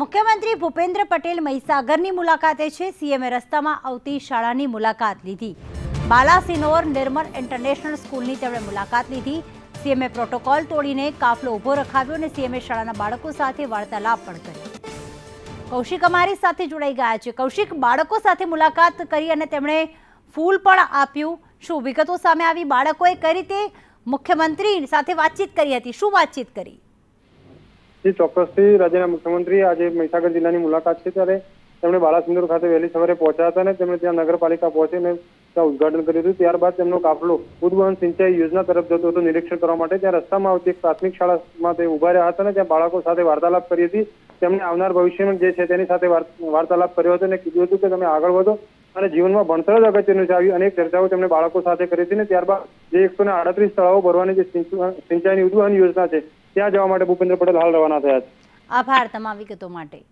મુખ્યમંત્રી ભૂપેન્દ્ર પટેલ મહીસાગરની મુલાકાતે છે. સીએમએ રસ્તામાં આવતી શાળાની મુલાકાત લીધી. બાલાસિનોર નિર્મલ ઇન્ટરનેશનલ સ્કૂલની તેમણે મુલાકાત લીધી. સીએમએ પ્રોટોકોલ તોડીને કાફલો ઊભો રખાવ્યો અને સીએમએ શાળાના બાળકો સાથે વાર્તાલાપ પણ કર્યો. કૌશિક અમારી સાથે જોડાઈ ગયા છે. કૌશિક, બાળકો સાથે મુલાકાત કરી અને તેમણે ફૂલ પણ આપ્યું. શું વિગતો સામે આવી? બાળકોએ કઈ રીતે મુખ્યમંત્રી સાથે વાતચીત કરી હતી? શું વાતચીત કરી? જે ચોક્કસથી રાજ્યના મુખ્યમંત્રી આજે મહીસાગર જિલ્લાની મુલાકાત છે, ત્યારે તેમણે બાલાસિંદુર ખાતે વહેલી સવારે પહોંચ્યા હતા અને તેમણે ત્યાં નગરપાલિકા પહોંચીને ત્યાં ઉદઘાટન કર્યું હતું. ત્યારબાદ તેમનો કાફલો ઉદવહન સિંચાઈ યોજના તરફ જતો હતો નિરીક્ષણ કરવા માટે. ત્યાં રસ્તામાં આવતી એક પ્રાથમિક શાળામાં તે ઊભા રહ્યા હતા અને ત્યાં બાળકો સાથે વાર્તાલાપ કરી હતી. તેમણે આવનાર ભવિષ્યમાં જે છે તેની સાથે વાર્ત- વાર્તાલાપ કર્યો હતો અને કીધું હતું કે તમે આગળ વધો અને જીવનમાં ભણતર જ અગત્યનું છે આવી અનેક ચર્ચાઓ તેમણે બાળકો સાથે કરી હતી અને ત્યારબાદ જે એકસો ને આડત્રીસ તળાવો ભરવાની જે સિંચાઈની ઉદ્વહન યોજના છે ત્યાં જવા માટે ભૂપેન્દ્ર પટેલ હાલ રવાના થયા છે. આભાર તમામ વિગતો માટે.